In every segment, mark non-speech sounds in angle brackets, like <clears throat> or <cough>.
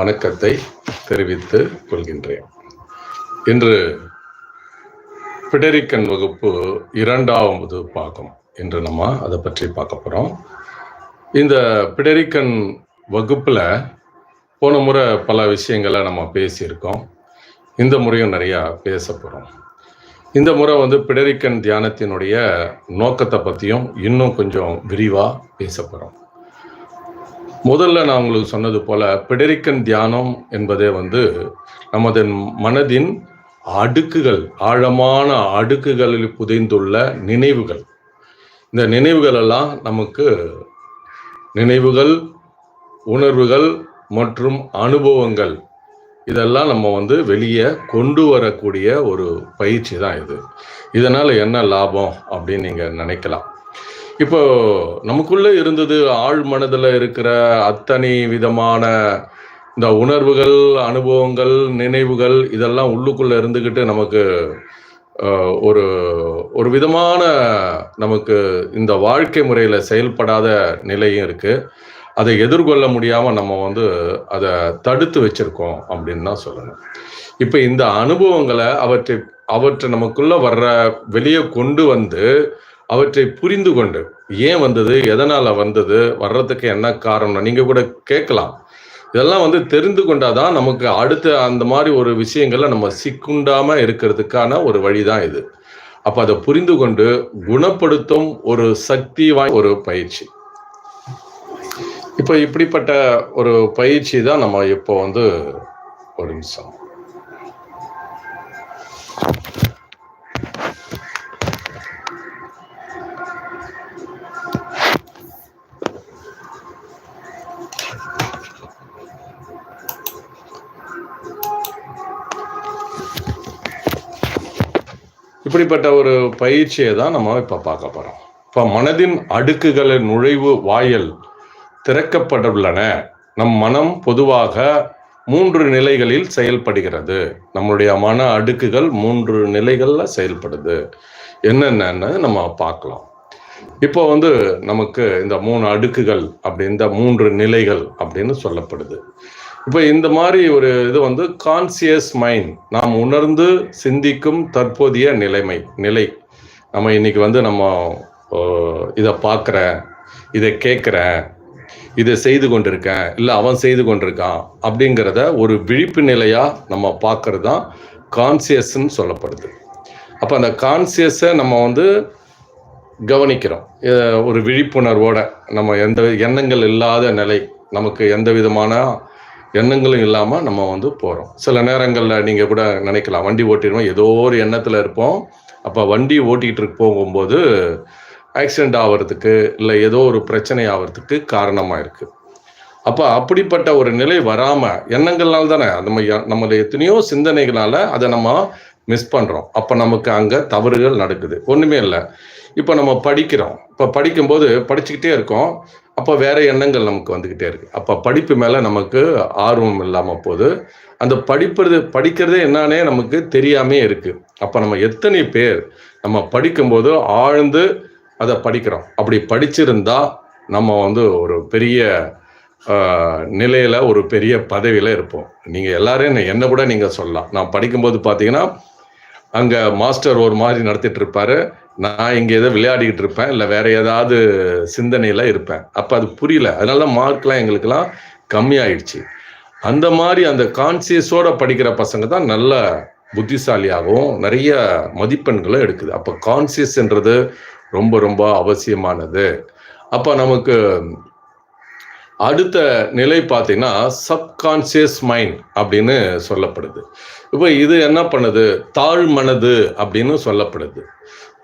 வணக்கத்தை தெரிவித்துக் கொள்கின்றேன். இன்று பிடரிக்கன் வகுப்பு இரண்டாவது பாகம் என்று நம்ம அதை பற்றி பார்க்க போகிறோம் இந்த பிடரிக்கன் வகுப்பில் போன முறை பல விஷயங்களை நம்ம பேசியிருக்கோம். இந்த முறையும் நிறையா பேச போகிறோம் இந்த முறை வந்து பிடரிக்கன் தியானத்தினுடைய நோக்கத்தை பற்றியும் இன்னும் கொஞ்சம் விரிவாக பேச போகிறோம் முதல்ல நான் உங்களுக்கு சொன்னது போல பிடரிக்கன் தியானம் என்பதே வந்து நமது மனதின் அடுக்குகள் ஆழமான அடுக்குகளில் புதைந்துள்ள நினைவுகள். இந்த நினைவுகள் எல்லாம் நமக்கு நினைவுகள் உணர்வுகள் மற்றும் அனுபவங்கள். இதெல்லாம் நம்ம வந்து வெளியே கொண்டு வரக்கூடிய ஒரு பயிற்சி தான் இது. இதனால் என்ன லாபம் அப்படின்னு நீங்கள் நினைக்கலாம். இப்போ நமக்குள்ள இருந்தது ஆழ் மனதில் இருக்கிற அத்தனை விதமான இந்த உணர்வுகள் அனுபவங்கள் நினைவுகள் இதெல்லாம் உள்ளுக்குள்ள இருந்துக்கிட்டு நமக்கு ஒரு ஒரு விதமான நமக்கு இந்த வாழ்க்கை முறையில் செயல்படாத நிலையும் இருக்குது அதை எதிர்கொள்ள முடியாமல் நம்ம வந்து அதை தடுத்து வச்சுருக்கோம் அப்படின்னு தான் சொல்லணும். இப்போ இந்த அனுபவங்களை அவற்றை அவற்றை நமக்குள்ளே வர்ற வெளியே கொண்டு வந்து அவற்றை புரிந்து கொண்டு ஏன் வந்தது எதனால வந்தது வர்றதுக்கு என்ன காரணம் நீங்க கூட கேட்கலாம். இதெல்லாம் வந்து தெரிந்து கொண்டாதான் நமக்கு அடுத்த அந்த மாதிரி ஒரு விஷயங்களை நம்ம சிக்குண்டாம இருக்கிறதுக்கான ஒரு வழிதான் இது. அப்ப அதை புரிந்து கொண்டு குணப்படுத்தும் ஒரு சக்தி வாய் ஒரு பயிற்சி. இப்போ இப்படிப்பட்ட ஒரு பயிற்சி தான் நம்ம இப்போ வந்து ஒரு நிமிஷம். இப்படிப்பட்ட ஒரு பயிற்சியை தான் நம்ம இப்போ பார்க்க போகிறோம் இப்போ மனதின் அடுக்குகளின் நுழைவு வாயல் திறக்கப்பட்டுள்ளன. நம் மனம் பொதுவாக மூன்று நிலைகளில் செயல்படுகிறது. நம்மளுடைய மன அடுக்குகள் மூன்று நிலைகளில் செயல்படுது. என்னென்னு நம்ம பார்க்கலாம். இப்போ வந்து நமக்கு இந்த மூணு அடுக்குகள் அப்படி இந்த மூன்று நிலைகள் அப்படின்னு சொல்லப்படுது. இப்போ இந்த மாதிரி ஒரு இது வந்து கான்சியஸ் மைண்ட் நாம் உணர்ந்து சிந்திக்கும் தற்போதைய நிலைமை நிலை. நம்ம இன்னைக்கு வந்து நம்ம இதை பார்க்குறேன் இதை கேட்குறேன் இதை செய்து கொண்டிருக்கேன் இல்லை அவன் செய்து கொண்டிருக்கான் அப்படிங்கிறத ஒரு விழிப்பு நிலையாக நம்ம பார்க்கறது தான் கான்சியஸ்ன்னு சொல்லப்படுது. அப்போ அந்த கான்சியஸை நம்ம வந்து கவனிக்கிறோம். ஒரு விழிப்புணர்வோட நம்ம எந்த எண்ணங்கள் இல்லாத நிலை நமக்கு எந்த விதமான எண்ணங்களும் இல்லாமல் நம்ம வந்து போகிறோம் சில நேரங்களில் நீங்கள் கூட நினைக்கலாம் வண்டி ஓட்டிடுவோம் ஏதோ ஒரு எண்ணத்தில் இருப்போம். அப்போ வண்டி ஓட்டிகிட்டு போகும்போது ஆக்சிடெண்ட் ஆகிறதுக்கு இல்லை ஏதோ ஒரு பிரச்சனை ஆகிறதுக்கு காரணமாக இருக்குது அப்போ அப்படிப்பட்ட ஒரு நிலை வராமல் எண்ணங்கள்னால தானே நம்ம நம்மளுடைய எத்தனையோ சிந்தனைகளால் அதை நம்ம மிஸ் பண்ணுறோம் அப்போ நமக்கு அங்கே தவறுகள் நடக்குது. ஒன்றுமே இல்லை. இப்போ நம்ம படிக்கிறோம். இப்போ படிக்கும்போது படிச்சுக்கிட்டே இருக்கோம். அப்போ வேற எண்ணங்கள் நமக்கு வந்துக்கிட்டே இருக்கு. அப்போ படிப்பு மேலே நமக்கு ஆர்வம் இல்லாமல் போகுது அந்த படிப்புறது படிக்கிறதே என்னன்னே நமக்கு தெரியாமே இருக்கு. அப்போ நம்ம எத்தனை பேர் நம்ம படிக்கும்போது ஆழ்ந்து அதை படிக்கிறோம். அப்படி படிச்சிருந்தா நம்ம வந்து ஒரு பெரிய நிலையில் நிலையில ஒரு பெரிய பதவியில இருப்போம். நீங்க எல்லாரும் என்ன- என்ன கூட நீங்க சொல்லலாம். நான் படிக்கும்போது பார்த்தீங்கன்னா அங்கே மாஸ்டர் ஒரு மாதிரி நடத்திட்டு இருப்பாரு. நான் இங்கே ஏதோ விளையாடிக்கிட்டு இருப்பேன் இல்லை வேற ஏதாவது சிந்தனையில இருப்பேன். அப்போ அது புரியல. அதனால மார்க்லாம் எங்களுக்கெல்லாம் கம்மியாயிடுச்சு. அந்த மாதிரி அந்த கான்சியஸோட படிக்கிற பசங்க தான் நல்ல புத்திசாலியாகவும் நிறைய மதிப்பெண்களும் எடுக்குது. அப்போ கான்சியஸ்ன்றது ரொம்ப ரொம்ப அவசியமானது. அப்போ நமக்கு அடுத்த நிலை பார்த்தீங்கன்னா சப்கான்சியஸ் மைண்ட் அப்படின்னு சொல்லப்படுது. இப்போ இது என்ன பண்ணுது? தாழ் மனது அப்படின்னு சொல்லப்படுது.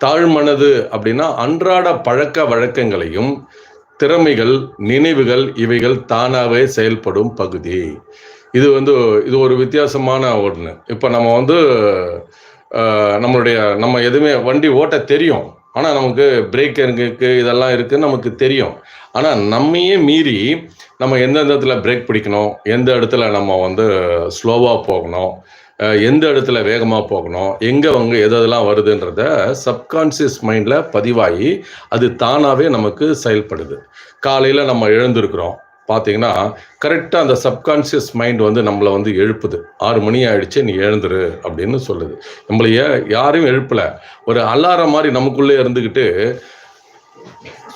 தாழ்மனது அப்படின்னா அன்றாட பழக்க வழக்கங்களையும் திறமைகள் நினைவுகள் இவைகள் தானாகவே செயல்படும் பகுதி. இது வந்து இது ஒரு வித்தியாசமான ஒன்று இப்போ நம்ம வந்து நம்மளுடைய நம்ம எதுவுமே வண்டி ஓட்ட தெரியும். ஆனால் நமக்கு பிரேக் இருக்கு இதெல்லாம் இருக்குன்னு நமக்கு தெரியும். ஆனால் நம்மையே மீறி நம்ம எந்தெந்த இடத்துல பிரேக் பிடிக்கணும் எந்த இடத்துல நம்ம வந்து ஸ்லோவாக போகணும் எந்த இடத்துல வேகமாக போகணும் எங்கே அவங்க எது எதெல்லாம் வருதுன்றத சப்கான்சியஸ் மைண்டில் பதிவாகி அது தானாகவே நமக்கு செயல்படுது. காலையில் நம்ம எழுந்திருக்கிறோம் பார்த்தீங்கன்னா கரெக்டாக அந்த சப்கான்ஷியஸ் மைண்ட் வந்து நம்மளை வந்து எழுப்புது. ஆறு மணி ஆயிடுச்சு நீ எழுந்துரு அப்படின்னு சொல்லுது. நம்மளைய யாரையும் எழுப்பலை. ஒரு அலாரம் மாதிரி நமக்குள்ளே இருந்துக்கிட்டு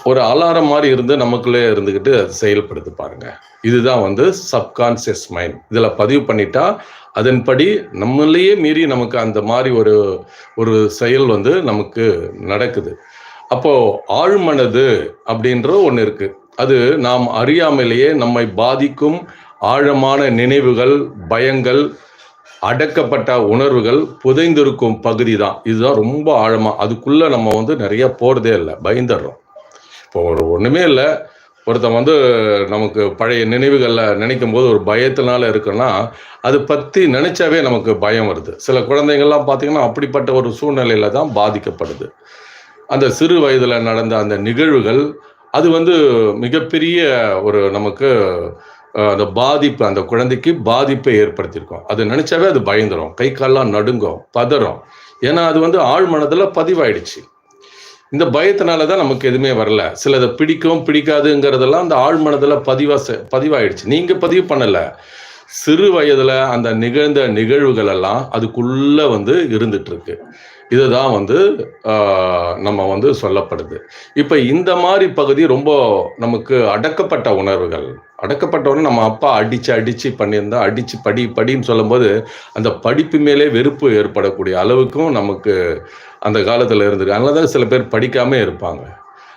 ஒரு அலாரம் மாதிரி இருந்து நமக்குள்ளே இருந்துக்கிட்டு அது செயல்படுது பாருங்க. இதுதான் வந்து சப்கான்சியஸ் மைண்ட் இதில் பதிவு பண்ணிட்டா அதன்படி நம்மளையே மீறி நமக்கு அந்த மாதிரி ஒரு ஒரு செயல் வந்து நமக்கு நடக்குது. அப்போ ஆழ்மனது அப்படின்ற ஒன்று இருக்கு. அது நாம் அறியாமலேயே நம்மை பாதிக்கும் ஆழமான நினைவுகள் பயங்கள் அடக்கப்பட்ட உணர்வுகள் புதைந்திருக்கும் பகுதி தான். இதுதான் ரொம்ப ஆழமாக அதுக்குள்ளே நம்ம வந்து நிறைய போகிறதே இல்லை. பயந்துடுறோம். இப்போ ஒரு ஒன்றுமே இல்லை. ஒருத்தன் வந்து நமக்கு பழைய நினைவுகளில் நினைக்கும் போது ஒரு பயத்தினால இருக்குன்னா அது பற்றி நினைச்சாவே நமக்கு பயம் வருது. சில குழந்தைங்கள்லாம் பார்த்தீங்கன்னா அப்படிப்பட்ட ஒரு சூழ்நிலையில தான் பாதிக்கப்படுது. அந்த சிறு வயதில் நடந்த அந்த நிகழ்வுகள் அது வந்து மிகப்பெரிய ஒரு நமக்கு அந்த பாதிப்பு அந்த குழந்தைக்கு பாதிப்பை ஏற்படுத்தியிருக்கும். அது நினைச்சாவே அது பயந்துரும். கை கால்லாம் நடுங்கும் பதறும். ஏன்னா அது வந்து ஆழ் மனதில் பதிவாயிடுச்சு. இந்த பயத்தினால தான் நமக்கு எதுவுமே வரல. சிலதை பிடிக்கும் பிடிக்காதுங்கிறதெல்லாம் அந்த ஆழ்மனதில் மனதில் செ- பதிவாயிடுச்சு. நீங்கள் பதிவு பண்ணலை. சிறு வயதில் அந்த நிகழ்ந்த நிகழ்வுகள் எல்லாம் அதுக்குள்ளே வந்து இருந்துட்டு இருக்கு. இதுதான் வந்து நம்ம வந்து சொல்லப்படுது. இப்போ இந்த மாதிரி பகுதி ரொம்ப நமக்கு அடக்கப்பட்ட உணர்வுகள். அடக்கப்பட்ட நம்ம அப்பா அடித்து அடித்து பண்ணியிருந்தா அடித்து படி படின்னு சொல்லும்போது அந்த படிப்பு மேலே வெறுப்பு ஏற்படக்கூடிய அளவுக்கும் நமக்கு அந்த காலத்தில் இருந்திருக்கு. அதனால தான் சில பேர் படிக்காம இருப்பாங்க.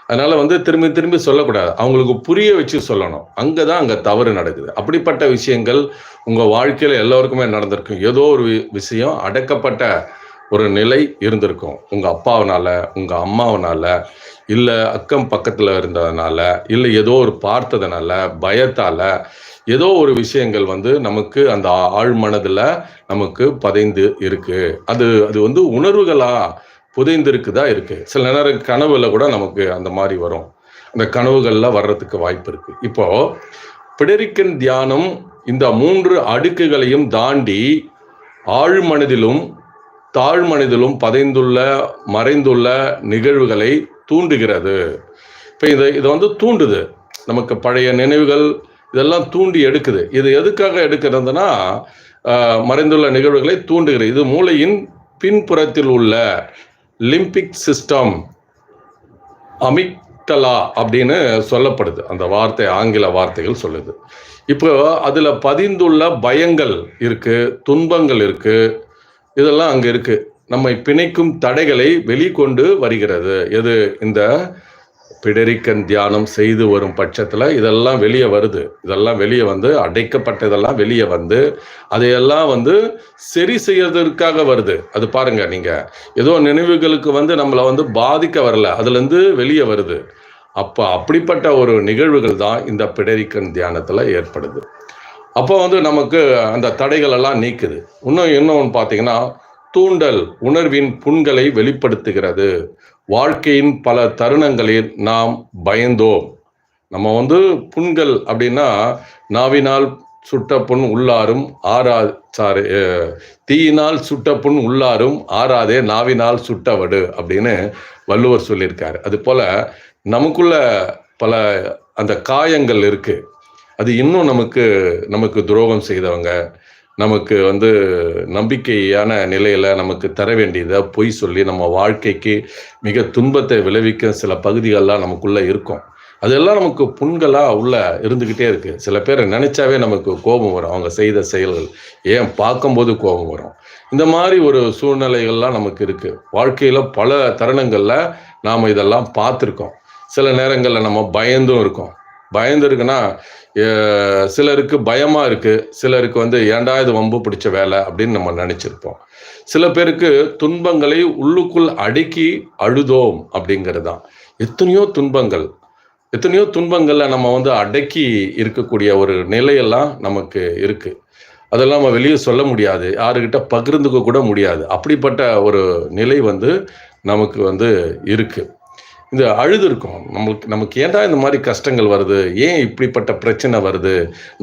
அதனால் வந்து திரும்பி திரும்பி சொல்லக்கூடாது. அவங்களுக்கு புரிய வச்சு சொல்லணும். அங்கே தான் அங்கே தவறு நடக்குது. அப்படிப்பட்ட விஷயங்கள் உங்கள் வாழ்க்கையில் எல்லோருக்குமே நடந்திருக்கும். ஏதோ ஒரு வி- விஷயம் அடக்கப்பட்ட ஒரு நிலை இருந்திருக்கும். உங்கள் அப்பாவனால உங்கள் அம்மாவனால இல்லை அக்கம் பக்கத்தில் இருந்ததுனால இல்லை ஏதோ ஒரு பார்த்ததுனால பயத்தால் ஏதோ ஒரு விஷயங்கள் வந்து நமக்கு அந்த ஆழ் மனதில் நமக்கு பதைந்து இருக்குது அது அது வந்து உணர்வுகளாக புதைந்திருக்குதா இருக்குது சில நேரம் கனவுல கூட நமக்கு அந்த மாதிரி வரும். அந்த கனவுகளில் வர்றதுக்கு வாய்ப்பு இருக்குது இப்போ பிடரிக்கன் தியானம் இந்த மூன்று அடுக்குகளையும் தாண்டி ஆழ்மனதிலும் தாழ்மனதிலும் பதைந்துள்ள மறைந்துள்ள நிகழ்வுகளை தூண்டுகிறது. இப்போ இதை இதை வந்து தூண்டுது. நமக்கு பழைய நினைவுகள் இதெல்லாம் தூண்டி எடுக்குது. இது எதுக்காக எடுக்கிறதுனா மறைந்துள்ள நிகழ்வுகளை தூண்டுகிறது. இது மூளையின் பின்புறத்தில் உள்ள லிம்பிக் சிஸ்டம் அமிக்டலா அப்படின்னு சொல்லப்படுது. அந்த வார்த்தை ஆங்கில வார்த்தைகள் சொல்லுது. இப்போ அதில் பதிந்துள்ள பயங்கள் இருக்குது துன்பங்கள் இருக்குது இதெல்லாம் அங்க இருக்கு. நம்மை பிணைக்கும் தடைகளை வெளிக்கொண்டு வருகிறது. எது? இந்த பிடரிக்கன் தியானம் செய்து வரும் பட்சத்தில் இதெல்லாம் வெளியே வருது. இதெல்லாம் வெளியே வந்து அடைக்கப்பட்டதெல்லாம் வெளியே வந்து அதையெல்லாம் வந்து சரி செய்யறதற்காக வருது. அது பாருங்க நீங்க. ஏதோ நினைவுகளுக்கு வந்து நம்மளை வந்து பாதிக்க வரல. அதுலேருந்து வெளியே வருது. அப்போ அப்படிப்பட்ட ஒரு நிகழ்வுகள் தான் இந்த பிடரிக்கன் தியானத்தில் ஏற்படுது. அப்போ வந்து நமக்கு அந்த தடைகள் எல்லாம் நீக்குது. இன்னும் இன்னொன்று பார்த்தீங்கன்னா தூண்டல் உணர்வின் புண்களை வெளிப்படுத்துகிறது. வாழ்க்கையின் பல தருணங்களில் நாம் பயந்தோம். நம்ம வந்து புண்கள் அப்படின்னா நாவினால் சுட்ட புண் உள்ளாரும் ஆறா சாரி தீயினால் சுட்ட புண் உள்ளாரும் ஆறாதே நாவினால் சுட்டவடு அப்படின்னு வள்ளுவர் சொல்லியிருக்காரு. அது போல நமக்குள்ள பல அந்த காயங்கள் இருக்குது அது இன்னும் நமக்கு நமக்கு துரோகம் செய்தவங்க நமக்கு வந்து நம்பிக்கையான நிலையில நமக்கு தர வேண்டியதை பொய் சொல்லி நம்ம வாழ்க்கைக்கு மிக துன்பத்தை விளைவிக்க சில பகுதிகள்லாம் நமக்குள்ள இருக்கும். அதெல்லாம் நமக்கு புண்களா உள்ள இருந்துகிட்டே இருக்கு. சில பேரை நினைச்சாவே நமக்கு கோபம் வரும். அவங்க செய்த செயல்கள் ஏன் பார்க்கும்போது கோபம் வரும்? இந்த மாதிரி ஒரு சூழ்நிலைகள்லாம் நமக்கு இருக்கு. வாழ்க்கையில பல தருணங்கள்ல நாம இதெல்லாம் பார்த்துருக்கோம். சில நேரங்களில் நம்ம பயந்தும் இருக்கோம். பயந்து இருக்குன்னா சிலருக்கு பயமாக இருக்குது சிலருக்கு வந்து ஏன்டா இது வம்பு பிடிச்ச வேலை? அப்படின்னு நம்ம நினச்சிருப்போம். சில பேருக்கு துன்பங்களை உள்ளுக்குள் அடக்கி அழுதோம் அப்படிங்கிறது தான் எத்தனையோ துன்பங்கள். எத்தனையோ துன்பங்களில் நம்ம வந்து அடக்கி இருக்கக்கூடிய ஒரு நிலையெல்லாம் நமக்கு இருக்குது அதெல்லாம் நம்ம வெளியே சொல்ல முடியாது. யாருக்கிட்ட பகிர்ந்துக்க கூட முடியாது. அப்படிப்பட்ட ஒரு நிலை வந்து நமக்கு வந்து இருக்கு. இந்த அழுது இருக்கும். நம்மளுக்கு நமக்கு ஏன்டா இந்த மாதிரி கஷ்டங்கள் வருது? ஏன் இப்படிப்பட்ட பிரச்சனை வருது?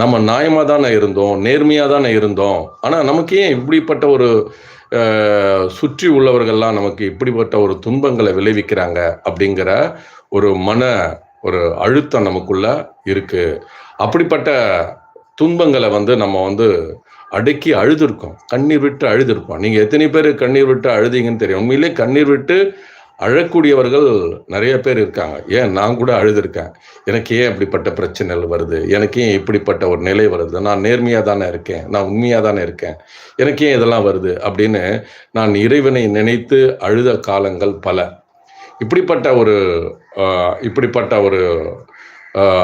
நம்ம நியாயமாக தானே இருந்தோம் நேர்மையாக தானே இருந்தோம். ஆனால் நமக்கு ஏன் இப்படிப்பட்ட ஒரு சுற்றி உள்ளவர்கள்லாம் நமக்கு இப்படிப்பட்ட ஒரு துன்பங்களை விளைவிக்கிறாங்க அப்படிங்கிற ஒரு மன ஒரு அழுத்தம் நமக்குள்ள இருக்கு. அப்படிப்பட்ட துன்பங்களை வந்து நம்ம வந்து அடக்கி அழுதுருக்கோம். கண்ணீர் விட்டு அழுதுருப்போம். நீங்கள் எத்தனை பேர் கண்ணீர் விட்டு அழுதீங்கன்னு தெரியும். உண்மையிலே கண்ணீர் விட்டு அழக்கூடியவர்கள் நிறைய பேர் இருக்காங்க. ஏன்? நான் கூட அழுதுருக்கேன். எனக்கு ஏன் இப்படிப்பட்ட பிரச்சனைகள் வருது? எனக்கு ஏன் இப்படிப்பட்ட ஒரு நிலை வருது? நான் நேர்மையாக தானே இருக்கேன். நான் உண்மையாக தானே இருக்கேன். எனக்கு ஏன் இதெல்லாம் வருது? அப்படின்னு நான் இறைவனை நினைத்து அழுத காலங்கள் பல. இப்படிப்பட்ட ஒரு இப்படிப்பட்ட ஒரு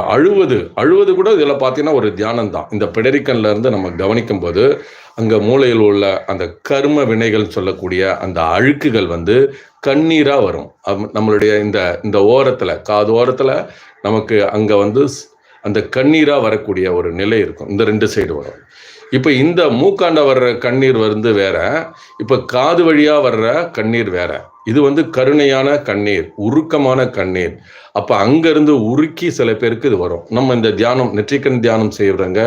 அழுவது. அழுவது கூட இதில் பார்த்தீங்கன்னா ஒரு தியானம் தான் இந்த பிடரிக்கன்ல இருந்து நம்ம கவனிக்கும் போது அங்கே மூளையில் உள்ள அந்த கர்ம வினைகள் சொல்லக்கூடிய அந்த அழுக்குகள் வந்து கண்ணீராக வரும். அம்- நம்மளுடைய இந்த இந்த ஓரத்தில் காது ஓரத்தில் நமக்கு அங்கே வந்து ஸ்- அந்த கண்ணீராக வரக்கூடிய ஒரு நிலை இருக்கும். இந்த ரெண்டு சைடு வரும். இப்போ இந்த மூக்காண்ட வர்ற கண்ணீர் வந்து வேற. இப்போ காது வழியாக வர்ற கண்ணீர் வேற. இது வந்து கருணையான கண்ணீர் உருக்கமான கண்ணீர். அப்போ அங்கேருந்து உருக்கி சில பேருக்கு இது வரும். நம்ம இந்த தியானம் நெற்றிக்கண் தியானம் செய்கிறவங்க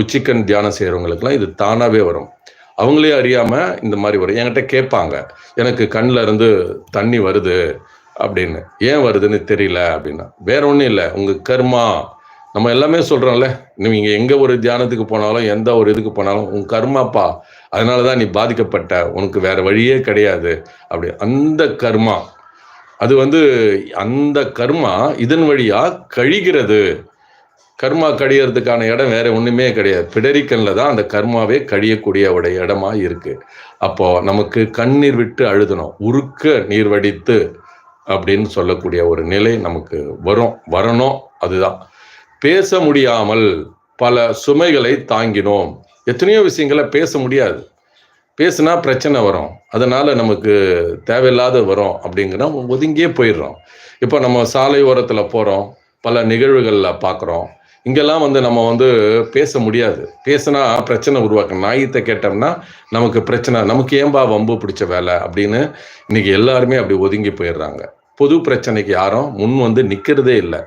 உச்சிக்கண் தியானம் செய்கிறவங்களுக்குலாம் இது தானாகவே வரும். அவங்களே அறியாமல் இந்த மாதிரி வரும். என்கிட்ட கேட்பாங்க. எனக்கு கண்ணில் இருந்து தண்ணி வருது அப்படின்னு. ஏன் வருதுன்னு தெரியல அப்படின்னா வேற ஒன்றும் இல்லை. உங்கள் கர்மா. நம்ம எல்லாமே சொல்கிறோம்ல நீங்கள் எங்கே ஒரு தியானத்துக்கு போனாலும் எந்த ஒரு இதுக்கு போனாலும் உங்கள் கர்மாப்பா. அதனால தான் நீ பாதிக்கப்பட்ட உனக்கு வேற வழியே கிடையாது. அப்படி அந்த கர்மா அது வந்து அந்த கர்மா இதன் வழியா கழிகிறது. கர்மா கழியறதுக்கான இடம் வேற ஒன்றுமே கிடையாது. பிடரிக்கல்ல தான் அந்த கர்மாவே கழியக்கூடிய உடைய இடமா இருக்கு. அப்போ நமக்கு கண்ணீர் விட்டு அழுதணும். உருக்க நீர் வடித்து அப்படின்னு சொல்லக்கூடிய ஒரு நிலை நமக்கு வரும் வரணும். அதுதான். பேச முடியாமல் பல சுமைகளை தாங்கினோம். எத்தனையோ விஷயங்களை பேச முடியாது. பேசுனா பிரச்சனை வரும். அதனால நமக்கு தேவையில்லாத வரும் அப்படிங்கிற ஒதுங்கியே போயிடுறோம். இப்போ நம்ம சாலை ஓரத்தில் போகிறோம் பல நிகழ்வுகளில் பார்க்குறோம் இங்கெல்லாம் வந்து நம்ம வந்து பேச முடியாது. பேசினா பிரச்சனை உருவாக்கணும் நாயத்தை கேட்டோம்னா நமக்கு பிரச்சனை நமக்கு ஏன்பா வம்பு பிடிச்ச வேலை அப்படின்னு இன்னைக்கு எல்லாருமே அப்படி ஒதுங்கி போயிடுறாங்க. பொது பிரச்சனைக்கு யாரும் முன் வந்து நிற்கிறதே இல்லை.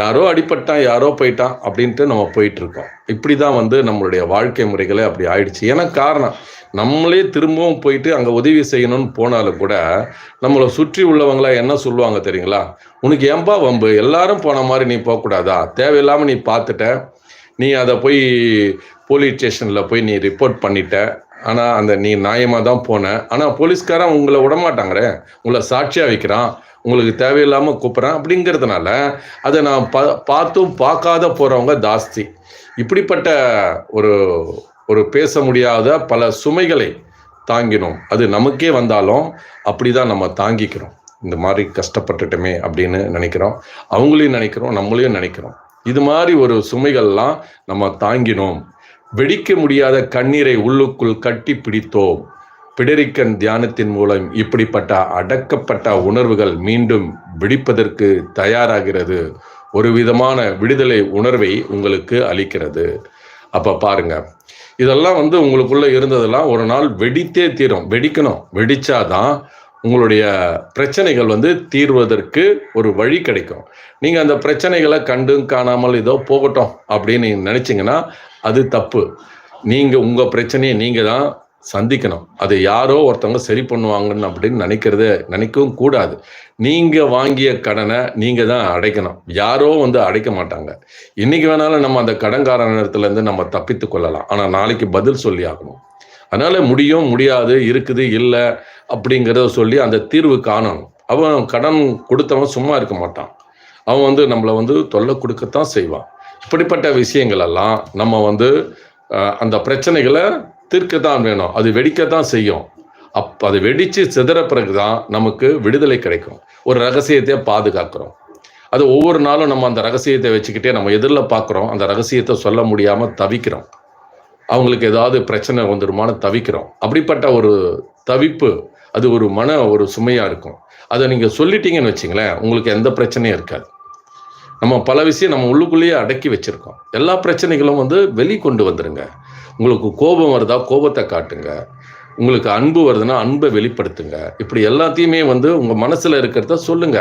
யாரோ அடிபட்டான் யாரோ போயிட்டான் அப்படின்ட்டு நம்ம போயிட்டு இருக்கோம் இப்படி தான் வந்து நம்மளுடைய வாழ்க்கை முறைகளே அப்படி ஆயிடுச்சு. ஏன்னா காரணம் நம்மளே திரும்பவும் போயிட்டு அங்கே உதவி செய்யணும்னு போனாலும் கூட நம்மளை சுற்றி உள்ளவங்களா என்ன சொல்லுவாங்க தெரியுங்களா? உனக்கு ஏன்பா வம்பு? எல்லாரும் போன மாதிரி நீ போகக்கூடாதா? தேவையில்லாமல் நீ பார்த்துட்ட. நீ அதை போய் போலீஸ் ஸ்டேஷனில் போய் நீ ரிப்போர்ட் பண்ணிட்ட. ஆனால் அந்த நீ நியாயமாக தான் போன. ஆனால் போலீஸ்காரன் உங்களை விடமாட்டாங்களே உங்களை சாட்சியாக வைக்கிறான். உங்களுக்கு தேவையில்லாமல் கூப்பிட்றேன் அப்படிங்கிறதுனால அதை நான் பா பார்த்தும் பார்க்காத போகிறவங்க ஜாஸ்தி. இப்படிப்பட்ட ஒரு ஒரு பேச முடியாத பல சுமைகளை தாங்கினோம். அது நமக்கே வந்தாலும் அப்படி தான் நம்ம தாங்கிக்கிறோம். இந்த மாதிரி கஷ்டப்பட்டுட்டோமே அப்படின்னு நினைக்கிறோம். அவங்களையும் நினைக்கிறோம் நம்மளையும் நினைக்கிறோம். இது மாதிரி ஒரு சுமைகள்லாம் நம்ம தாங்கினோம். வெடிக்க முடியாத கண்ணீரை உள்ளுக்குள் கட்டி பிடித்தோம். பிடரிக்கன் தியானத்தின் மூலம் இப்படிப்பட்ட அடக்கப்பட்ட உணர்வுகள் மீண்டும் வெடிப்பதற்கு தயாராகிறது. ஒரு விதமான விடுதலை உணர்வை உங்களுக்கு அளிக்கிறது. அப்போ பாருங்க. இதெல்லாம் வந்து உங்களுக்குள்ள இருந்ததெல்லாம் ஒரு நாள் வெடித்தே தீரும். வெடிக்கணும். வெடிச்சாதான் உங்களுடைய பிரச்சனைகள் வந்து தீர்வதற்கு ஒரு வழி கிடைக்கும். நீங்கள் அந்த பிரச்சனைகளை கண்டும் காணாமல் ஏதோ போகட்டும் அப்படின்னு நினச்சிங்கன்னா அது தப்பு. நீங்கள் உங்கள் பிரச்சனையை நீங்கள் தான் சந்திக்கணும். அது யாரோ ஒருத்தவங்க சரி பண்ணுவாங்கன்னு அப்படின்னு நினைக்கிறத நினைக்கவும் கூடாது. நீங்க வாங்கிய கடனை நீங்க தான் அடைக்கணும். யாரோ வந்து அடைக்க மாட்டாங்க. இன்னைக்கு வேணாலும் நம்ம அந்த கடன்காரனிடத்துல இருந்து நம்ம தப்பித்து கொள்ளலாம். ஆனா நாளைக்கு பதில் சொல்லி ஆகணும். அதனால முடியும் முடியாது இருக்குது இல்லை அப்படிங்கிறத சொல்லி அந்த தீர்வு காணணும். அவன் கடன் கொடுத்தவன் சும்மா இருக்க மாட்டான். அவன் வந்து நம்மளை வந்து தொல்லை கொடுக்கத்தான் செய்வான். இப்படிப்பட்ட விஷயங்கள் எல்லாம் நம்ம வந்து அந்த பிரச்சனைகளை தீர்க்கத்தான் வேணும். அது வெடிக்கத்தான் செய்யும். அப் அது வெடித்து சிதற பிறகு தான் நமக்கு விடுதலை கிடைக்கும். ஒரு ரகசியத்தை பாதுகாக்கிறோம். அது ஒவ்வொரு நாளும் நம்ம அந்த ரகசியத்தை வச்சுக்கிட்டே நம்ம எதிரில் பார்க்குறோம் அந்த ரகசியத்தை சொல்ல முடியாமல் தவிக்கிறோம். அவங்களுக்கு ஏதாவது பிரச்சனை வந்துருமான்னு தவிக்கிறோம். அப்படிப்பட்ட ஒரு தவிப்பு அது ஒரு மன ஒரு சுமையாக இருக்கும். அதை நீங்கள் சொல்லிட்டீங்கன்னு வச்சுங்களேன் உங்களுக்கு எந்த பிரச்சனையும் இருக்காது. நம்ம பல விஷயம் நம்ம உள்ளுக்குள்ளேயே அடக்கி வச்சுருக்கோம். எல்லா பிரச்சனைகளும் வந்து வெளிக்கொண்டு வந்துடுங்க உங்களுக்கு கோபம் வருதா கோபத்தை காட்டுங்க. உங்களுக்கு அன்பு வருதுன்னா அன்பை வெளிப்படுத்துங்க. இப்படி எல்லாத்தையுமே வந்து உங்கள் மனசில் இருக்கிறத சொல்லுங்க.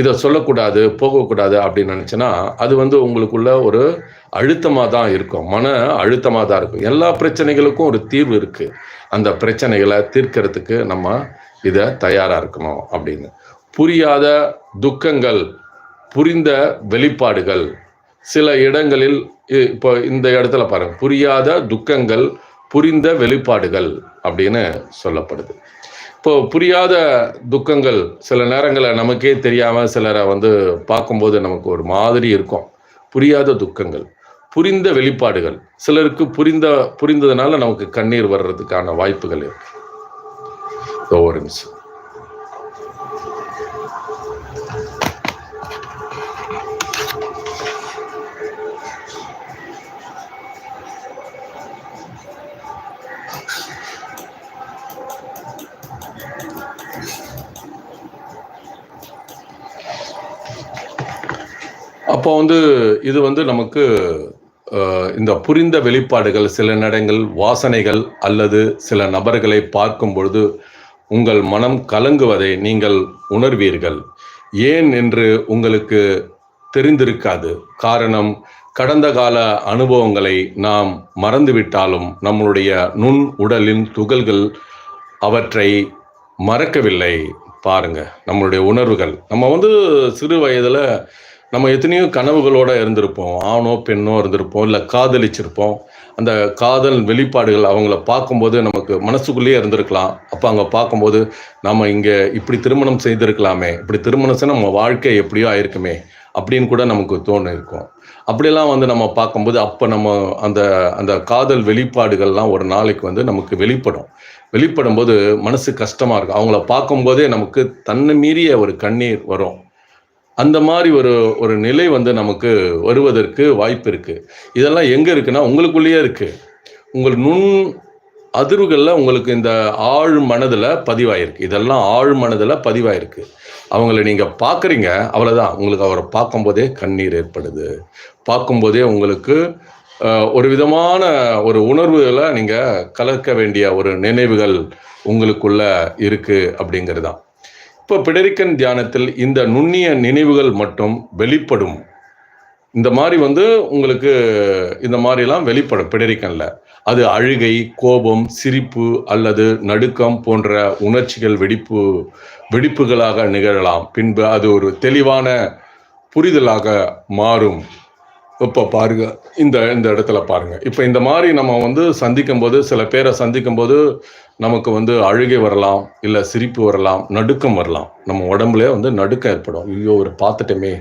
இதை சொல்லக்கூடாது போகக்கூடாது அப்படின்னு நினச்சின்னா அது வந்து உங்களுக்குள்ள ஒரு அழுத்தமாக தான் இருக்கும். மன அழுத்தமாக தான் இருக்கும். எல்லா பிரச்சனைகளுக்கும் ஒரு தீர்வு இருக்குது அந்த பிரச்சனைகளை தீர்க்கிறதுக்கு நம்ம இதை தயாராக இருக்கணும் அப்படின்னு. புரியாத துக்கங்கள் புரிந்த வெளிப்பாடுகள் சில இடங்களில் இப்போ இந்த இடத்துல பாருங்க. புரியாத துக்கங்கள் புரிந்த வெளிப்பாடுகள் அப்படின்னு சொல்லப்படுது. இப்போ புரியாத துக்கங்கள் சில நேரங்களில் நமக்கே தெரியாமல் சிலரை வந்து பார்க்கும்போது நமக்கு ஒரு மாதிரி இருக்கும். புரியாத துக்கங்கள் புரிந்த வெளிப்பாடுகள். சிலருக்கு புரிந்த புரிந்ததுனால நமக்கு கண்ணீர் வர்றதுக்கான வாய்ப்புகள் இருக்கு. இதோ ஒரு நிமிஷம். அப்போ வந்து இது வந்து நமக்கு இந்த புரிந்த வெளிப்பாடுகள் சில நடங்கள் வாசனைகள் அல்லது சில நபர்களை பார்க்கும் பொழுது உங்கள் மனம் கலங்குவதை நீங்கள் உணர்வீர்கள். ஏன் என்று உங்களுக்கு தெரிந்திருக்காது. காரணம் கடந்த கால அனுபவங்களை நாம் மறந்துவிட்டாலும் நம்மளுடைய நுண் உடலின் துகள்கள் அவற்றை மறக்கவில்லை. பாருங்க நம்மளுடைய உணர்வுகள். நம்ம வந்து சிறு வயதில் நம்ம எத்தனையோ கனவுகளோட இருந்திருப்போம். ஆணோ பெண்ணோ இருந்திருப்போம். இல்லை காதலிச்சிருப்போம். அந்த காதல் வெளிப்பாடுகள் அவங்கள பார்க்கும்போது நமக்கு மனசுக்குள்ளேயே இருந்திருக்கலாம். அப்போ அங்கே பார்க்கும்போது நம்ம இங்கே இப்படி திருமணம் செய்திருக்கலாமே. இப்படி திருமணம் நம்ம வாழ்க்கை எப்படியோ ஆயிருக்குமே அப்படின்னு கூட நமக்கு தோணு இருக்கும். அப்படிலாம் வந்து நம்ம பார்க்கும்போது அப்போ நம்ம அந்த அந்த காதல் வெளிப்பாடுகள்லாம் ஒரு நாளைக்கு வந்து நமக்கு வெளிப்படும். வெளிப்படும் போது மனசு கஷ்டமாக இருக்கும். அவங்கள பார்க்கும்போதே நமக்கு தன்னை மீறிய ஒரு கண்ணீர் வரும். அந்த மாதிரி ஒரு ஒரு நிலை வந்து நமக்கு வருவதற்கு வாய்ப்பு இருக்குது இதெல்லாம் எங்கே இருக்குன்னா உங்களுக்குள்ளேயே இருக்குது உங்கள் நுண் அதிர்வுகளில் உங்களுக்கு இந்த ஆழ் மனதில் பதிவாயிருக்கு. இதெல்லாம் ஆழ் மனதில் பதிவாயிருக்கு. அவங்கள நீங்கள் பார்க்குறீங்க அவ்வளோதான் உங்களுக்கு அவரை பார்க்கும்போதே கண்ணீர் ஏற்படுது. பார்க்கும்போதே உங்களுக்கு ஒரு விதமான ஒரு உணர்வுகளை நீங்கள் கலக்க வேண்டிய ஒரு நினைவுகள் உங்களுக்குள்ள இருக்குது அப்படிங்கிறது தான் இப்போ பிடரிக்கன் தியானத்தில் இந்த நுண்ணிய நினைவுகள் மட்டும் வெளிப்படும். இந்த மாதிரி வந்து உங்களுக்கு இந்த மாதிரிலாம் வெளிப்படும் பிடரிக்கன்ல. அது அழுகை கோபம் சிரிப்பு அல்லது நடுக்கம் போன்ற உணர்ச்சிகள் வெடிப்பு வெடிப்புகளாக நிகழலாம். பின்பு அது ஒரு தெளிவான புரிதலாக மாறும். இப்போ பாருங்க இந்த இந்த இடத்துல பாருங்க. இப்போ இந்த மாதிரி நம்ம வந்து சந்திக்கும் போது சில பேரை சந்திக்கும் போது நமக்கு வந்து அழுகை வரலாம் இல்லை சிரிப்பு வரலாம் நடுக்கம் வரலாம். நம்ம உடம்புல வந்து நடுக்கம் ஏற்படும். ஐயோ ஒரு பார்த்துட்டோமே.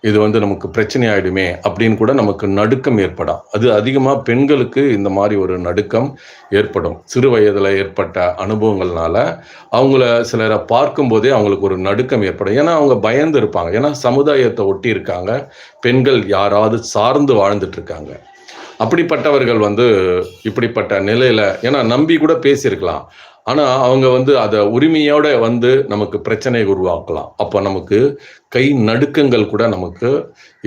இது வந்து நமக்கு பிரச்சனை ஆகிடுமே அப்படின்னு கூட நமக்கு நடுக்கம் ஏற்படும். அது அதிகமாக பெண்களுக்கு இந்த மாதிரி ஒரு நடுக்கம் ஏற்படும். சிறு வயதில் ஏற்பட்ட அனுபவங்கள்னால அவங்கள சிலரை பார்க்கும்போதே அவங்களுக்கு ஒரு நடுக்கம் ஏற்படும். ஏன்னா அவங்க பயந்து இருப்பாங்க. ஏன்னா சமுதாயத்தை ஒட்டி இருக்காங்க. பெண்கள் யாராவது சார்ந்து வாழ்ந்துட்டு இருக்காங்க. அப்படிப்பட்டவர்கள் வந்து இப்படிப்பட்ட நிலையில ஏன்னா நம்பி கூட பேசியிருக்கலாம். ஆனா அவங்க வந்து அதை உரிமையோட வந்து நமக்கு பிரச்சனை உருவாக்கலாம். அப்போ நமக்கு கை நடுக்கங்கள் கூட நமக்கு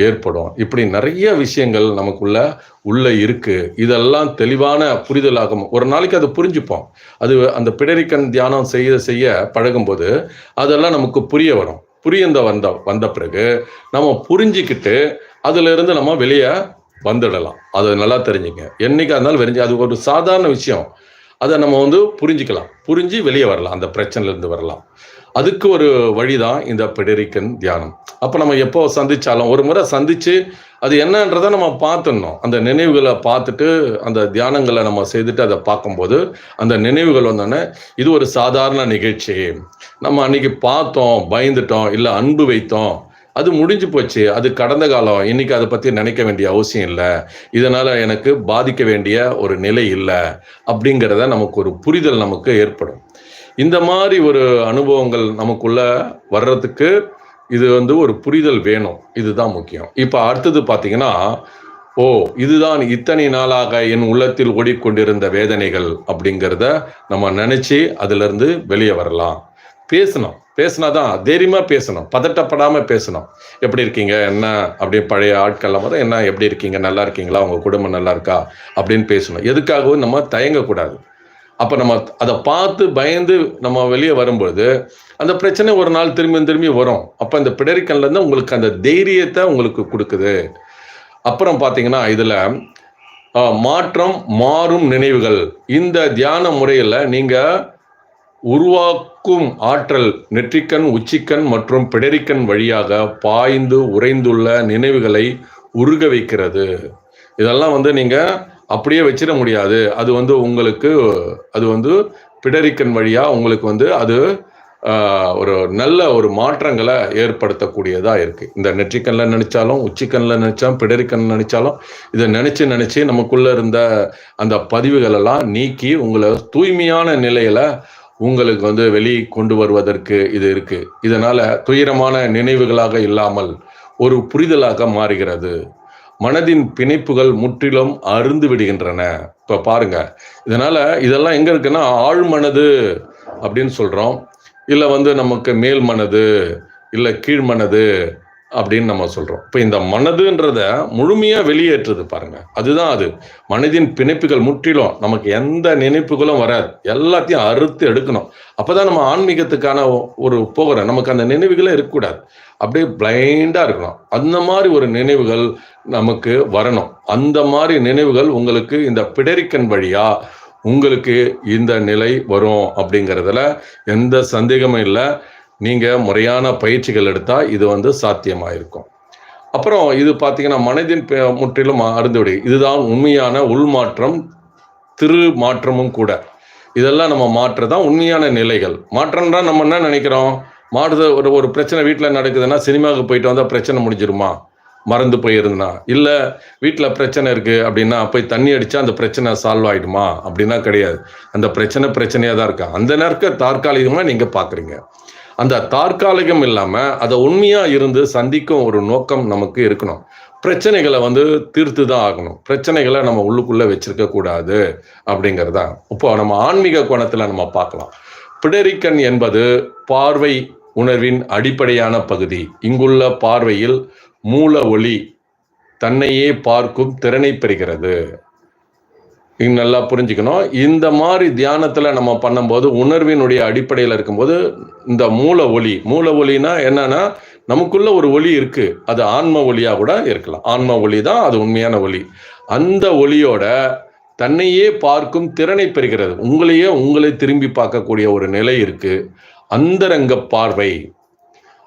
ஏற்படும். இப்படி நிறைய விஷயங்கள் நமக்குள்ள உள்ள இருக்கு. இதெல்லாம் தெளிவான புரிதலாகும். ஒரு நாளைக்கு அதை புரிஞ்சுப்போம். அது அந்த பிடரிக்கன் தியானம் செய்ய செய்ய பழகும்போது அதெல்லாம் நமக்கு புரிய வரும். புரியந்த வந்த வந்த பிறகு நம்ம புரிஞ்சுக்கிட்டு அதுல இருந்து நம்ம வெளியே வந்துடலாம். அதை நல்லா தெரிஞ்சுங்க. என்னைக்கா இருந்தாலும் வெறிஞ்சு அது ஒரு சாதாரண விஷயம். அதை நம்ம வந்து புரிஞ்சுக்கலாம். புரிஞ்சு வெளியே வரலாம். அந்த பிரச்சனையிலேருந்து வரலாம். அதுக்கு ஒரு வழி தான் இந்த பெடரிக்கன் தியானம். அப்போ நம்ம எப்போ சந்திச்சாலும் ஒரு முறை சந்தித்து அது என்னன்றதை நம்ம பார்த்துடணும். அந்த நினைவுகளை பார்த்துட்டு அந்த தியானங்களை நம்ம செய்துட்டு அதை பார்க்கும்போது அந்த நினைவுகள் வந்தோடனே இது ஒரு சாதாரண நிகழ்ச்சி. நம்ம அன்னைக்கு பார்த்தோம் பயந்துட்டோம் இல்லை அன்பு வைத்தோம் அது முடிஞ்சு போச்சு. அது கடந்த காலம். இன்னைக்கு அதை பத்தி நினைக்க வேண்டிய அவசியம் இல்லை. இதனால எனக்கு பாதிக்க வேண்டிய ஒரு நிலை இல்லை அப்படிங்கிறத நமக்கு ஒரு புரிதல் நமக்கு ஏற்படும். இந்த மாதிரி ஒரு அனுபவங்கள் நமக்குள்ள வர்றதுக்கு இது வந்து ஒரு புரிதல் வேணும். இதுதான் முக்கியம். இப்போ அடுத்தது பார்த்தீங்கன்னா ஓ இதுதான் இத்தனை நாளாக என் உள்ளத்தில் ஓடிக்கொண்டிருந்த வேதனைகள் அப்படிங்கிறத நம்ம நினைச்சு அதுலேருந்து வெளியே வரலாம். பேசணும். பேசினாதான் தைரியமாக பேசணும். பதட்டப்படாமல் பேசணும். எப்படி இருக்கீங்க? என்ன? அப்படியே பழைய ஆட்கள்லாம் பார்த்தா என்ன? எப்படி இருக்கீங்க? நல்லா இருக்கீங்களா? உங்கள் குடும்பம் நல்லா இருக்கா? அப்படின்னு பேசணும். எதுக்காகவும் நம்ம தயங்கக்கூடாது. அப்போ நம்ம அதை பார்த்து பயந்து நம்ம வெளியே வரும்பொழுது அந்த பிரச்சனை ஒரு நாள் திரும்பி திரும்பி வரும். அப்போ இந்த பிடரிக்கன்லேருந்து உங்களுக்கு அந்த தைரியத்தை உங்களுக்கு கொடுக்குது. அப்புறம் பார்த்தீங்கன்னா இதில் மாற்றம் மாறும் நினைவுகள். இந்த தியான முறையில் நீங்கள் கக்கும் ஆற்றல் நெற்றிக்கண் உச்சிக்கண் மற்றும் பிடரிக்கண் வழியாக பாய்ந்து உறைந்துள்ள நினைவுகளை உருக வைக்கிறது. இதெல்லாம் வந்து நீங்கள் அப்படியே வச்சிட முடியாது. அது வந்து உங்களுக்கு அது வந்து பிடரிக்கன் வழியாக உங்களுக்கு வந்து அது ஒரு நல்ல ஒரு மாற்றங்களை ஏற்படுத்தக்கூடியதாக இருக்குது இந்த நெற்றிக்கண்ணில் நினச்சாலும் உச்சிக்கண்ணில் நினச்சாலும் பிடரிக்கண் நினச்சாலும் இதை நினச்சி நினச்சி நமக்குள்ளே இருந்த அந்த பதிவுகளெல்லாம் நீக்கி உங்களை தூய்மையான நிலையில் உங்களுக்கு வந்து வெளி கொண்டு வருவதற்கு இது இருக்கு. இதனால துயரமான நினைவுகளாக இல்லாமல் ஒரு புரிதலாக மாறுகிறது. மனதின் பிணைப்புகள் முற்றிலும் அருந்து விடுகின்றன. இப்போ பாருங்க. இதனால இதெல்லாம் எங்க இருக்குன்னா ஆழ்மனது அப்படின்னு சொல்றோம். இல்லை வந்து நமக்கு மேல் மனது இல்லை கீழ் மனது அப்படின்னு நம்ம சொல்றோம். இப்போ இந்த மனதுன்றத முழுமையா வெளியேற்றுது பாருங்க. அதுதான் அது. மனதின் பிணைப்புகள் முற்றிலும் நமக்கு எந்த நினைப்புகளும் வராது. எல்லாத்தையும் அறுத்து எடுக்கணும். அப்பதான் நம்ம ஆன்மீகத்துக்கான ஒரு போகிறோம் நமக்கு அந்த நினைவுகளே இருக்கக்கூடாது. அப்படியே பிளைண்டா இருக்கணும். அந்த மாதிரி ஒரு நினைவுகள் நமக்கு வரணும். அந்த மாதிரி நினைவுகள் உங்களுக்கு இந்த பிடரிக்கன் வழியா உங்களுக்கு இந்த நிலை வரும் அப்படிங்கிறதுல எந்த சந்தேகமும் இல்லை. நீங்கள் முறையான பயிற்சிகள் எடுத்தால் இது வந்து சாத்தியமாக இருக்கும் அப்புறம் இது பார்த்தீங்கன்னா மனதின் முற்றிலும் அருந்துவிடு இதுதான் உண்மையான உள்மாற்றம் திரு மாற்றமும் கூட. இதெல்லாம் நம்ம மாற்றதான் உண்மையான நிலைகள். மாற்றம்னா நம்ம என்ன நினைக்கிறோம்? மாறுத ஒரு ஒரு பிரச்சனை வீட்டில் நடக்குதுன்னா சினிமாவுக்கு போயிட்டு வந்தால் பிரச்சனை முடிஞ்சிருமா? மறந்து போயிருந்தா. இல்லை வீட்டில் பிரச்சனை இருக்குது அப்படின்னா போய் தண்ணி அடித்தா அந்த பிரச்சனை சால்வ் ஆயிடுமா? அப்படின்னா கிடையாது. அந்த பிரச்சனை பிரச்சனையாக தான் இருக்கா? அந்த நேரத்தை தற்காலிகமாக நீங்கள் பார்க்குறீங்க அந்த தற்காலிகம் இல்லாமல் அதை உண்மையாக இருந்து சந்திக்கும் ஒரு நோக்கம் நமக்கு இருக்கணும். பிரச்சனைகளை வந்து தீர்த்து தான் ஆகணும். பிரச்சனைகளை நம்ம உள்ளுக்குள்ளே வச்சிருக்க கூடாது அப்படிங்கிறது. தான் இப்போ நம்ம ஆன்மீக கோணத்தில் நம்ம பார்க்கலாம். பிடரிக்கன் என்பது பார்வை உணர்வின் அடிப்படையான பகுதி. இங்குள்ள பார்வையில் மூல ஒளி தன்னையே பார்க்கும் திறனை பெறுகிறது. நல்லா புரிஞ்சுக்கணும். இந்த மாதிரி தியானத்தில் நம்ம பண்ணும்போது உணர்வினுடைய அடிப்படையில் இருக்கும்போது இந்த மூல ஒளி மூல ஒளினா என்னன்னா நமக்குள்ள ஒரு ஒளி இருக்கு. அது ஆன்ம ஒளியாக கூட இருக்கலாம். ஆன்ம ஒளி தான் அது உண்மையான ஒளி. அந்த ஒளியோட தன்னையே பார்க்கும் திறனை பெறுகிறது. உங்களையே உங்களை திரும்பி பார்க்கக்கூடிய ஒரு நிலை இருக்கு. அந்தரங்க பார்வை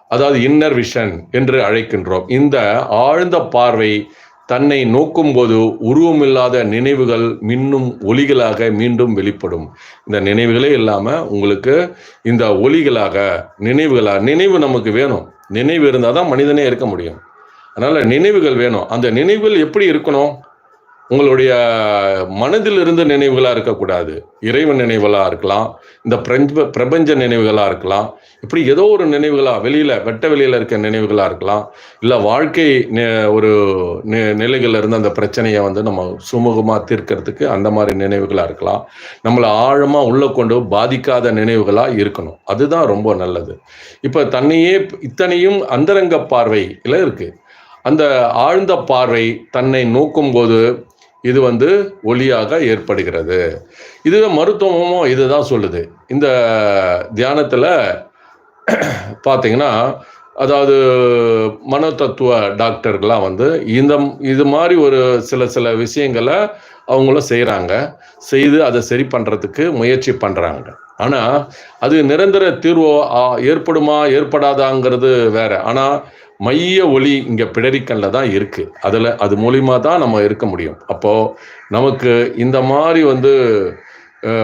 அதாவது இன்னர் விஷன் என்று அழைக்கின்றோம். இந்த ஆழ்ந்த பார்வை தன்னை நோக்கும்போது உருவமில்லாத நினைவுகள் மின்னும் ஒலிகளாக மீண்டும் வெளிப்படும். இந்த நினைவுகளே இல்லாமல் உங்களுக்கு இந்த ஒளிகளாக நினைவுகளாக நினைவு நமக்கு வேணும். நினைவு இருந்தால் தான் மனிதனே இருக்க முடியும். அதனால் நினைவுகள் வேணும். அந்த நினைவுகள் எப்படி இருக்கணும்? உங்களுடைய மனதில் இருந்து நினைவுகளாக இருக்கக்கூடாது. இறைவன் நினைவுகளாக இருக்கலாம். இந்த பிரஞ்ச பிரபஞ்ச நினைவுகளாக இருக்கலாம். இப்படி ஏதோ ஒரு நினைவுகளாக வெளியில் வெட்ட வெளியில் இருக்க நினைவுகளாக இருக்கலாம். இல்லை வாழ்க்கை ஒரு நிலைகளில் இருந்து அந்த பிரச்சனையை வந்து நம்ம சுமூகமாக தீர்க்கறதுக்கு அந்த மாதிரி நினைவுகளாக இருக்கலாம். நம்மளை ஆழமாக உள்ள கொண்டு பாதிக்காத நினைவுகளாக இருக்கணும். அதுதான் ரொம்ப நல்லது. இப்போ தன்னையே இத்தனையும் அந்தரங்க பார்வையில் இருக்குது அந்த ஆழ்ந்த பார்வை தன்னை நோக்கும் போது இது வந்து ஒளியாக ஏற்படுகிறது. இதுவே மருத்துவமும் இதுதான் சொல்லுது. இந்த தியானத்தில் <clears throat> பார்த்தீங்கன்னா அதாவது மனோ தத்துவ டாக்டர்கள்லாம் வந்து இந்த இது மாதிரி ஒரு சில சில விஷயங்களை அவங்களும் செய்கிறாங்க செய்து அதை சரி பண்ணுறதுக்கு முயற்சி பண்ணுறாங்க ஆனால் அது நிரந்தர தீர்வு ஆ, ஏற்படுமா ஏற்படாதாங்கிறது வேற. ஆனால் மைய ஒளி இங்கே பிடரிக்கல்ல தான் இருக்குது அதில் அது மூலிமா தான் நம்ம இருக்க முடியும். அப்போது நமக்கு இந்த மாதிரி வந்து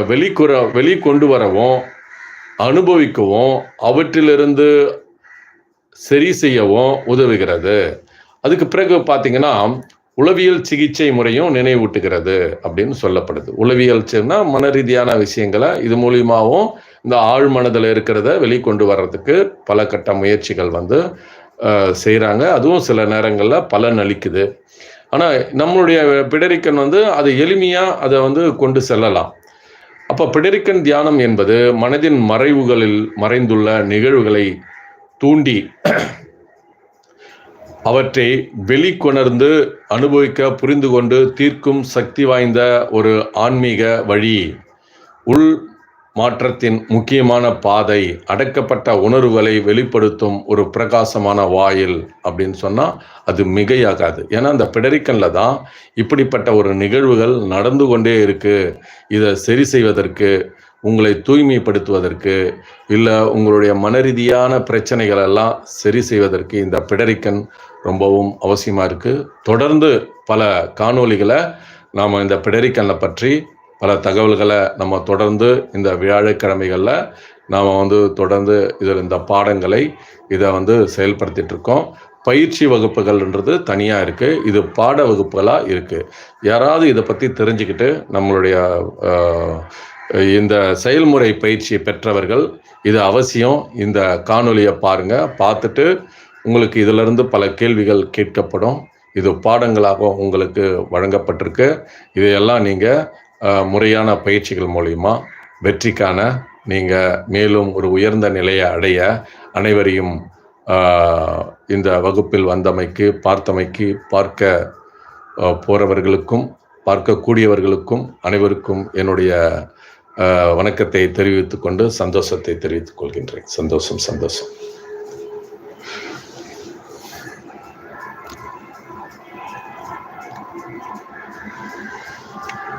வெளிக்குற வெளி கொண்டு வரவும் அனுபவிக்கவும் அவற்றிலிருந்து சரி செய்யவும் உதவுகிறது. அதுக்கு பிறகு பார்த்தீங்கன்னா உளவியல் சிகிச்சை முறையும் நினைவூட்டுகிறது அப்படின்னு சொல்லப்படுது. உளவியல் சின்னா மன ரீதியான விஷயங்களை இது மூலியமாகவும் இந்த ஆழ் மனதில் இருக்கிறத வெளிக்கொண்டு வர்றதுக்கு பல கட்ட முயற்சிகள் வந்து செய்கிறாங்க அதுவும் சில நேரங்களில் பலன் அளிக்குது. ஆனால் நம்மளுடைய பிடரிக்கன் வந்து அது எளிமையாக அதை வந்து கொண்டு செல்லலாம். அப்போ பிடரிக்கன் தியானம் என்பது மனதின் மறைவுகளில் மறைந்துள்ள நிகழ்வுகளை தூண்டி அவற்றை வெளிக்கொணர்ந்து அனுபவிக்க புரிந்து கொண்டு தீர்க்கும் சக்தி வாய்ந்த ஒரு ஆன்மீக வழி. உள் மாற்றத்தின் முக்கியமான பாதை அடக்கப்பட்ட உணர்வுகளை வெளிப்படுத்தும் ஒரு பிரகாசமான வாயில் அப்படின்னு சொன்னால் அது மிகையாகாது. ஏன்னா அந்த பிடரிக்கனில் தான் இப்படிப்பட்ட ஒரு நிகழ்வுகள் நடந்து கொண்டே இருக்குது இதை சரி செய்வதற்கு உங்களை தூய்மைப்படுத்துவதற்கு இல்லை உங்களுடைய மனரீதியான பிரச்சனைகள் எல்லாம் சரி செய்வதற்கு இந்த பிடரிக்கன் ரொம்பவும் அவசியமாக இருக்குது தொடர்ந்து பல காணொளிகளை நாம் இந்த பிடரிக்கனை பற்றி பல தகவல்களை நம்ம தொடர்ந்து இந்த வியாழக்கிழமைகளில் நாம் வந்து தொடர்ந்து இதில் இந்த பாடங்களை இதை வந்து செயல்படுத்திகிட்ருக்கோம் பயிற்சி வகுப்புகள்ன்றது தனியாக இருக்குது இது பாட வகுப்புகளாக இருக்குது யாராவது இதை பற்றி தெரிஞ்சுக்கிட்டு நம்மளுடைய இந்த செயல்முறை பயிற்சி பெற்றவர்கள் இது அவசியம். இந்த காணொலியை பாருங்கள் பார்த்துட்டு உங்களுக்கு இதிலிருந்து பல கேள்விகள் கேட்கப்படும். இது பாடங்களாக உங்களுக்கு வழங்கப்பட்டிருக்கு. இதையெல்லாம் நீங்கள் முறையான பயிற்சிகள் மூலிமா வெற்றிக்கான நீங்கள் மேலும் ஒரு உயர்ந்த நிலையை அடைய அனைவரையும் இந்த வகுப்பில் வந்தமைக்கு பார்த்தமைக்கு பார்க்க போகிறவர்களுக்கும் பார்க்கக்கூடியவர்களுக்கும் அனைவருக்கும் என்னுடைய வணக்கத்தை தெரிவித்துக்கொண்டு சந்தோஷத்தை தெரிவித்துக் கொள்கின்றேன் சந்தோஷம் சந்தோஷம்.